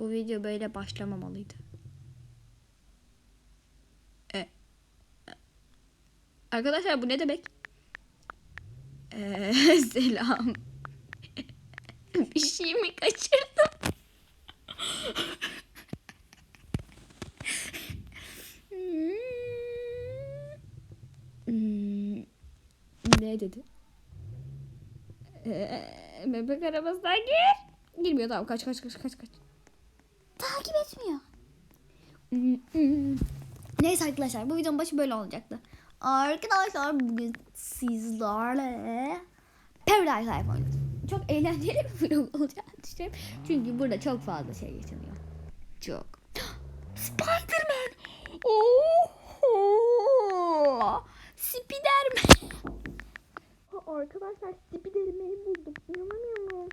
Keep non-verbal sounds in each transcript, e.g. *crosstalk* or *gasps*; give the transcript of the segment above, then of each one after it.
Bu video böyle başlamamalıydı. E, e, Arkadaşlar bu ne demek? Ee, *laughs* selam. *laughs* Bir şey mi kaçırdım? Hmm, ne dedi? Ee, bebek arabasına gir. Girmiyor tamam kaç kaç kaç kaç kaç. Neyse arkadaşlar bu videonun başı böyle olacaktı. Arkadaşlar bugün sizlerle Paradise Life oynadık. Çok eğlenceli bir vlog olacağını düşünüyorum. Çünkü burada çok fazla şey yaşanıyor. Çok. *gasps* Spiderman. Oho. Spiderman. Arkadaşlar Spiderman'i buldum. İnanamıyorum.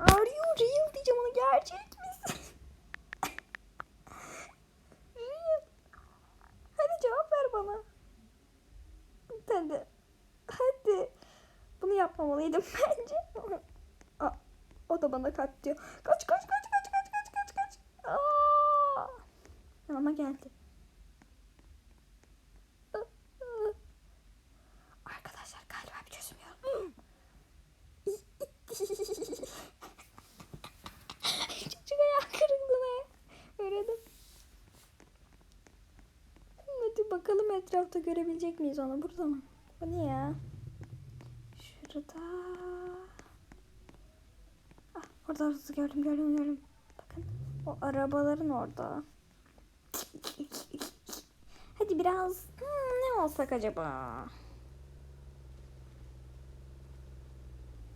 Are you real diyeceğim ona gerçek misin? real. Hadi cevap ver bana. Hadi. Hadi. Bunu yapmamalıydım bence. Aa, kaç diyor. Kaç kaç kaç kaç kaç kaç kaç kaç. Aa! Ama geldi. Arkadaşlar galiba bir çözüm yok. Çocuk ayağı kırıldığına öğrendim. Hadi bakalım etrafta görebilecek miyiz onu burada mı? Bu ne ya? Şurada. Orada orada gördüm gördüm gördüm. Bakın o arabaların orada. Hadi biraz hmm, ne olsak acaba?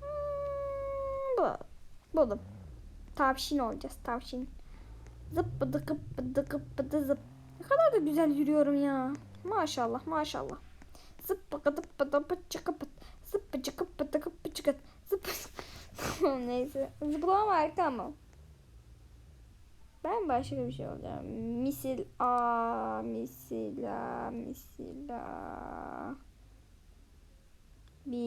Hmm, bu. Buldum. Tavşin olacağız tavşin. Zıp bıdı kıp bıdı kıp bıdı zıp. Ne kadar da güzel yürüyorum ya. Maşallah maşallah. Zıp bıdı dıp bıdı bıçı kıpıt. Zıp bıçı kıp bıdı kıp bıçı kıt. Zıp *laughs* neyse. Zıplama harika ama. Ben başka bir şey olacağım. Misil a misila misila. Bir.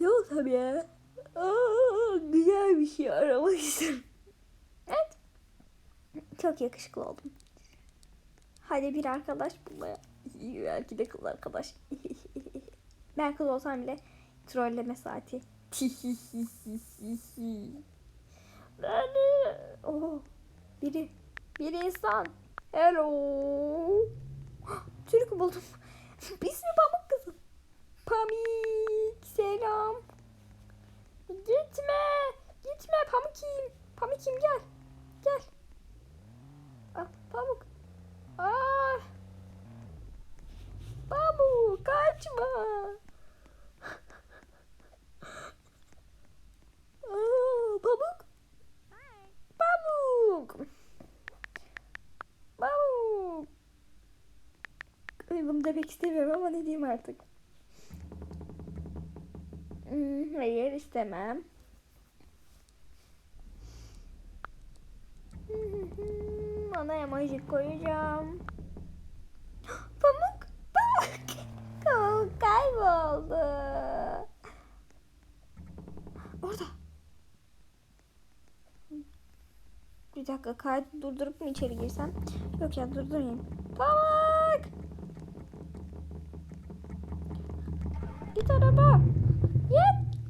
Ne olsam ya? Aa, güzel bir şey aramak. Evet. Çok yakışıklı oldum. Hadi bir arkadaş bulmaya. Belki de kız arkadaş. *laughs* ben kız olsam bile trolleme saati. Yani, oh, biri, bir insan. Hello. Türk buldum. *laughs* İsmi Pamuk kızım. Pamik selam. Gitme. Gitme Pamukim. Pamukim gel. Gel. Ah, Pamuk. Ah. Pamuk kaçma. Pamuk. Pamuk. Pamuk. Ay, bunu demek istemiyorum ama ne diyeyim artık. Hmm, hayır istemem. Ona emoji koyacağım. *gasps* Pamuk. Pamuk *laughs* kayboldu. Orada. Bir dakika kaydı durdurup mu içeri girsem? Yok ya durdurayım. Pamuk! Git araba. Git.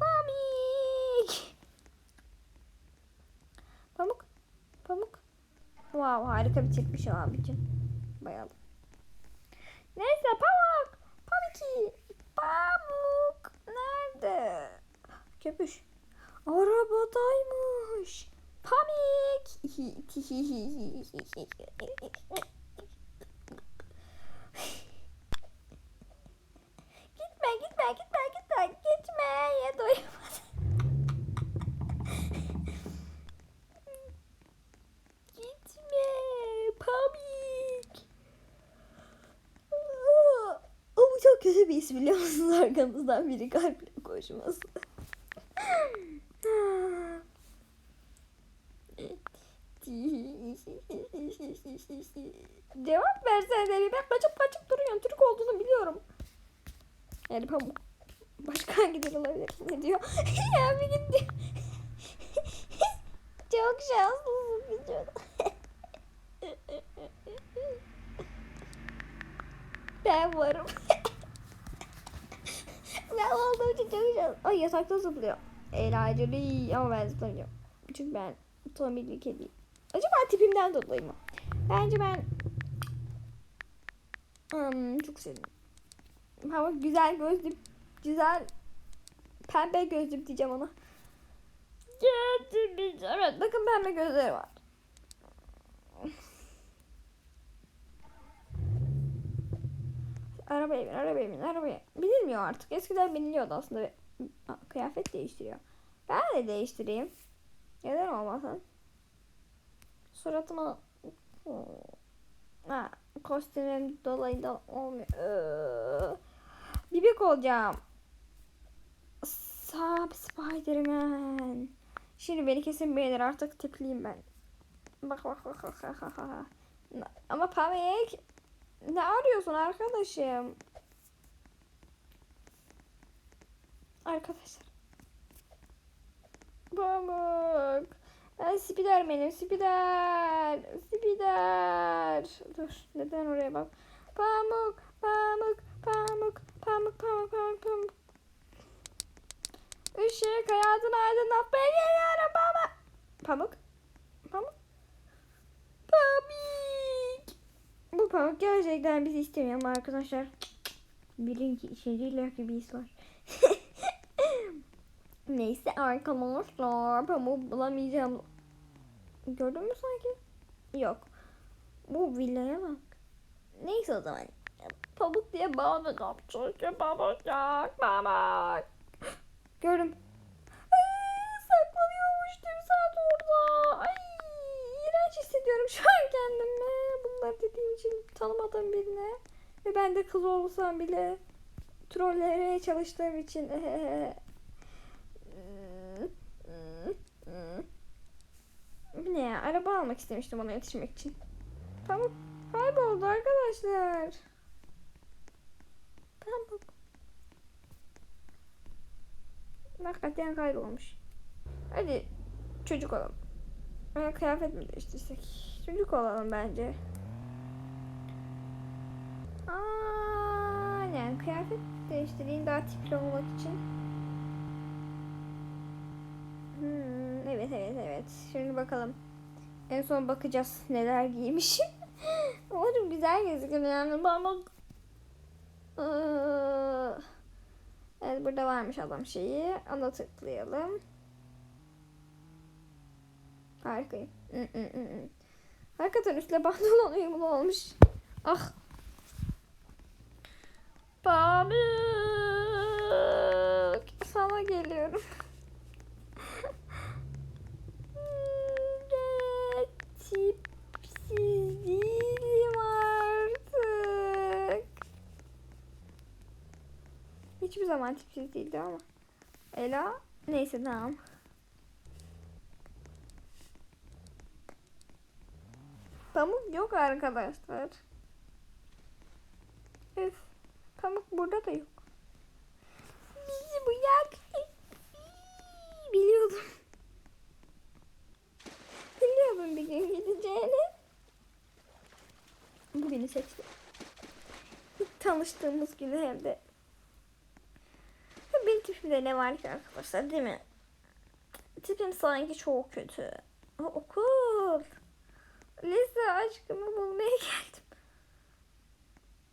Pamuk. Pamuk. Pamuk. Wow harika bir çekmiş o abicim. Bayalım. Neyse pamuk. Pamuki. Pamuk. Nerede? Köpüş. Arabadaymış. Pamuk. Gitme gitme gitme gitme gitme ya doymadım. gitme O bu çok kötü bir isim biliyor musunuz arkamızdan biri kalple koşması. Cevap versene ben kaçıp kaçıp duruyorum. Türk olduğunu biliyorum. Yani pamuk. Başka hangi dil olabilir? Ne diyor? *laughs* ya bir git diyor. *laughs* Çok şanslısın vücut. *laughs* ben varım. ben olduğum için çok şanslıyım. Ay yatakta zıplıyor. Eğlenceli ama ben zıplamayacağım. Çünkü ben otomobilli kediyim. Acaba tipimden dolayı mı? Bence ben Hmm, çok sevdim. Ama güzel gözlü, güzel pembe gözlü diyeceğim ona. Evet bakın pembe gözleri var. Arabaya bin, arabaya bin, arabaya. Binilmiyor artık. Eskiden biniliyordu aslında. Kıyafet değiştiriyor. Ben de değiştireyim. Neden olmasın? Suratıma... Hmm. Ha, kostümüm dolayı olmuyor. Ee, Bebek olacağım. Sab Spiderman. Şimdi beni kesin beğenir artık tipliyim ben. Bak bak bak bak bak. bak. Ama Pamuk ne arıyorsun arkadaşım? Arkadaşlar. Pamuk. Ben Spiderman'im. Spider. Spider. Dur. Neden oraya bak? Pamuk. Pamuk. Pamuk. Pamuk. Pamuk. Pamuk. Pamuk. Işık hayatını aydınlatmaya geliyorum pamuk. Pamuk. Pamuk. Pamuk. Bu pamuk gerçekten bizi istemiyor ama arkadaşlar. Bilin ki bir his var. Neyse arkadaşlar pamuk bulamayacağım. Gördün mü sanki? Yok. Bu villaya bak. Neyse o zaman. Pamuk diye bağlı kapçı. Pamuk yok. Pamuk. Gördüm. Ay, saklanıyormuş tüm saat orada. Ay, iğrenç hissediyorum şu an kendimi. Bunları dediğim için tanımadığım birine. Ve ben de kız olsam bile trollemeye çalıştığım için. *laughs* Bu ne ya? Araba almak istemiştim ona yetişmek için. Pamuk kayboldu arkadaşlar. Pamuk. Hakikaten kaybolmuş. Hadi çocuk olalım. Veya kıyafet mi değiştirsek? Çocuk olalım bence. Aa, yani kıyafet değiştireyim daha tipli olmak için. Evet. Şimdi bakalım. En son bakacağız neler giymişim. *laughs* Umarım güzel gözüküyor yani. Ee, Evet burada varmış adam şeyi. Ona tıklayalım. Harikayım. Hakikaten üstle pantolon uyumlu olmuş. Ah. Pamuk. Sana geliyorum. Ne tipsiz değilim artık. Hiçbir zaman tipsiz değildi ama. Ela neyse tamam. Pamuk yok arkadaşlar. Üf. Pamuk burada da yok. Bizi bu yak. Biliyordum. Biliyordum bir gün gideceğini. Bugünü seçtim. İlk tanıştığımız günü hem de. Tipimde ne var ki arkadaşlar değil mi? Tipim sanki çok kötü. Aa, okul. Lise aşkımı bulmaya geldim.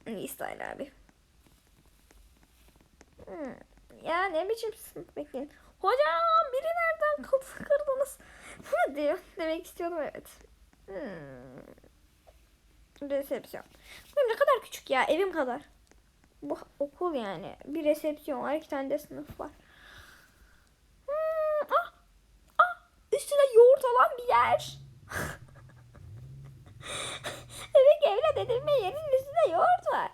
Lise abi. Hmm. Ya ne biçimsin? Bekleyin. Hocam biri nereden kapı kırdınız? *laughs* Diyor? Demek istiyordum evet. Hmm. Resepsiyon. Bu ne kadar küçük ya evim kadar. Bu okul yani. Bir resepsiyon var. iki tane de sınıf var. Hmm, ah, ah, üstüne yoğurt olan bir yer. bebek evlat edinme yerinin üstünde yoğurt var.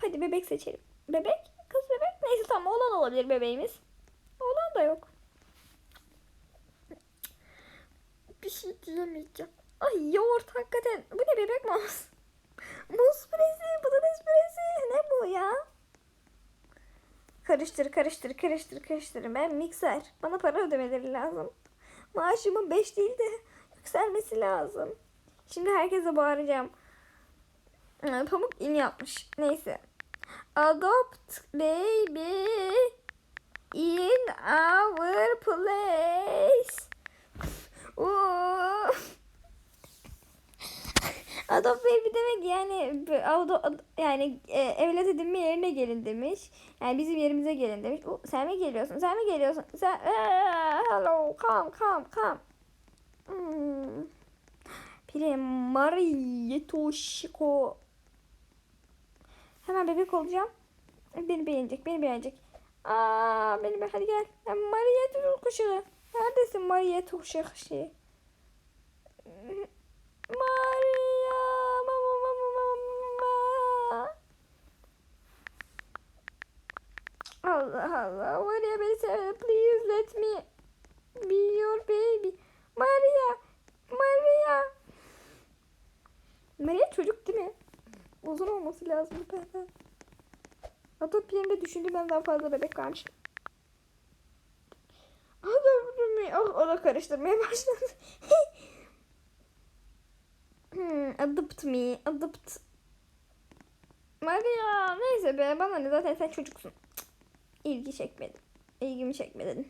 Hadi bebek seçelim. Bebek? Kız bebek? Neyse tamam oğlan olabilir bebeğimiz. Oğlan da yok. Bir şey diyemeyeceğim. Ay yoğurt hakikaten. Bu ne bebek mi? Muz püresi, patates püresi. Ne bu ya? Karıştır karıştır karıştır karıştır. Ben mikser. Bana para ödemeleri lazım. Maaşımın 5 değil de yükselmesi lazım. Şimdi herkese bağıracağım. Ee, Pamuk in yapmış. Neyse. Adopt baby in our place. Adopt baby demek yani ado, ad- yani e, evlat edinme yerine gelin demiş. Yani bizim yerimize gelin demiş. O, sen mi geliyorsun? Sen mi geliyorsun? Sen Eee, hello come come come. Hmm. Pire. Hemen bebek olacağım. Beni beğenecek, beni beğenecek. Aa, beni be hadi gel. Maria kuşu. Neredesin Maria kuşu? Maria, Allah Allah. Maria beni sev. Please let me be your baby. Maria, Maria. Maria çocuk değil mi? Uzun olması lazım benden. Adopt yerinde düşündüğümden daha fazla bebek varmış. Adopt me. Oh, o da karıştırmaya *laughs* başladı. hmm, adopt me. Adopt. Maria. Neyse be bana ne zaten sen çocuksun. İlgi çekmedin. İlgimi çekmedin.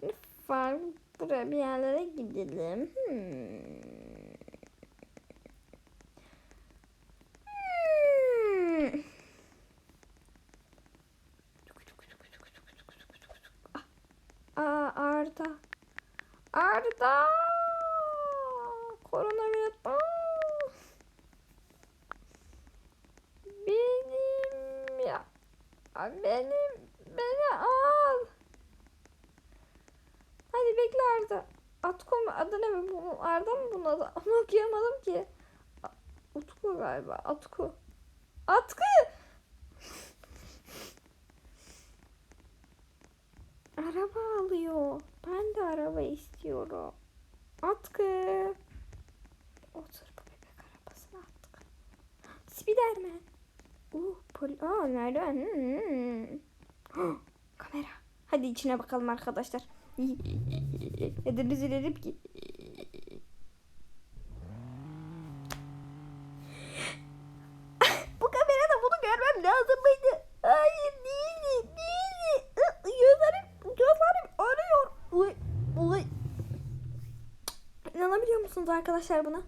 Şimdi farm buraya bir yerlere gidelim. Hmm. Hmm. Aa Arda. Arda. Koronavirüs. Aa. Benim ya. Benim. Beni al. Hadi bekle Arda. Atko mu? Adı ne mi? Arda mı bunun adı? *laughs* Onu okuyamadım ki. Utku galiba. Atku. Atkı. *laughs* Araba alıyor. Ben de araba istiyorum. Atkı. Otur bu bebek arabasına Atkı. Spiderman. Uh, pol Aa, merdiven. Hmm. Huh, *gasps* Kamera. Hadi içine bakalım arkadaşlar. Biz ilerip ki. Bu kamerada bunu görmem lazım mıydı? Hayır değil, değil. Gözlerim, gözlerim arıyor. Uy, uy. İnanabiliyor musunuz arkadaşlar buna?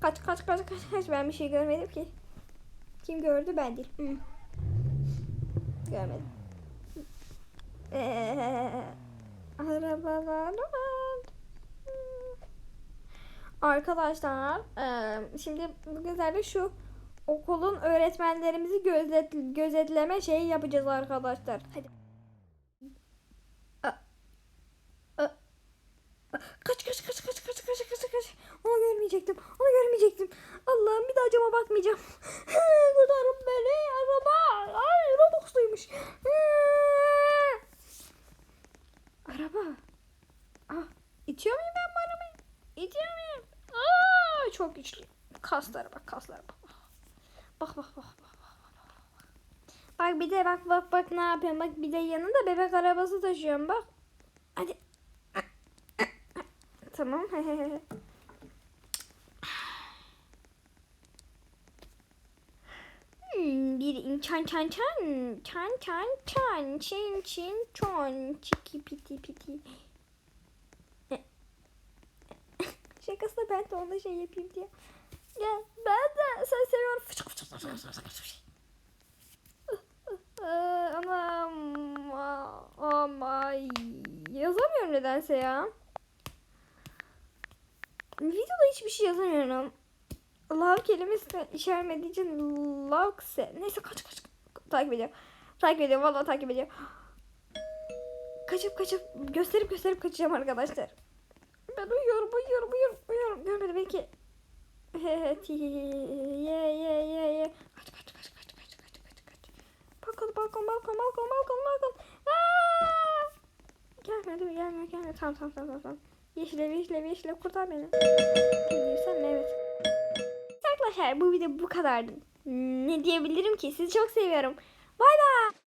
Kaç kaç kaç kaç kaç ben bir şey görmedim ki. Kim gördü ben değil. Hı. Görmedim. Ee, arabalar var. Arkadaşlar eee, şimdi bugünlerde şu okulun öğretmenlerimizi gözet, gözetleme şeyi yapacağız arkadaşlar. Hadi. Kaç kaç kaç kaç kaç kaç kaç kaç. Onu görmeyecektim. Onu görmeyecektim. Allah'ım bir daha cama bakmayacağım. *laughs* Kurtarın beni. Araba. Ay Robux'luymuş. *laughs* Araba. Ah, itiyor muyum ben bu arabayı? İtiyor muyum? Aa, çok güçlü. Kaslara bak, kaslara bak. Bak bak bak bak. bak, bir de bak bak bak ne yapıyorum. Bak bir de yanında bebek arabası taşıyorum bak. Hadi. Tamam. *laughs* Hmm, bir çan çan çan çan çan çan çin çin çon çiki piti piti. *laughs* Şakası da ben de ona şey yapayım diye. Ya ben de sen seviyorum. Fıçık fıçık fıçık fıçık fıçık. Ee, Anam ama yazamıyorum nedense ya. Videoda hiçbir şey yazamıyorum. Love kelimesi içermediği için love Neyse kaç kaç. Takip ediyorum. Takip ediyorum. Vallahi takip ediyorum. Kaçıp kaçıp gösterip gösterip kaçacağım arkadaşlar. Ben uyuyorum uyuyorum uyuyorum uyuyorum. Görmedi belki. Evet ye ye ye ye. Kaç kaç kaç kaç kaç kaç kaç kaç. Balkon balkon balkon balkon balkon balkon. Aa! Gelmedi gelmiyor gelmiyor. Tamam tamam tamam tamam. Yeşile yeşile yeşile kurtar beni. Gelirsen evet. Arkadaşlar bu video bu kadardı. Ne diyebilirim ki? Sizi çok seviyorum. Bay bay.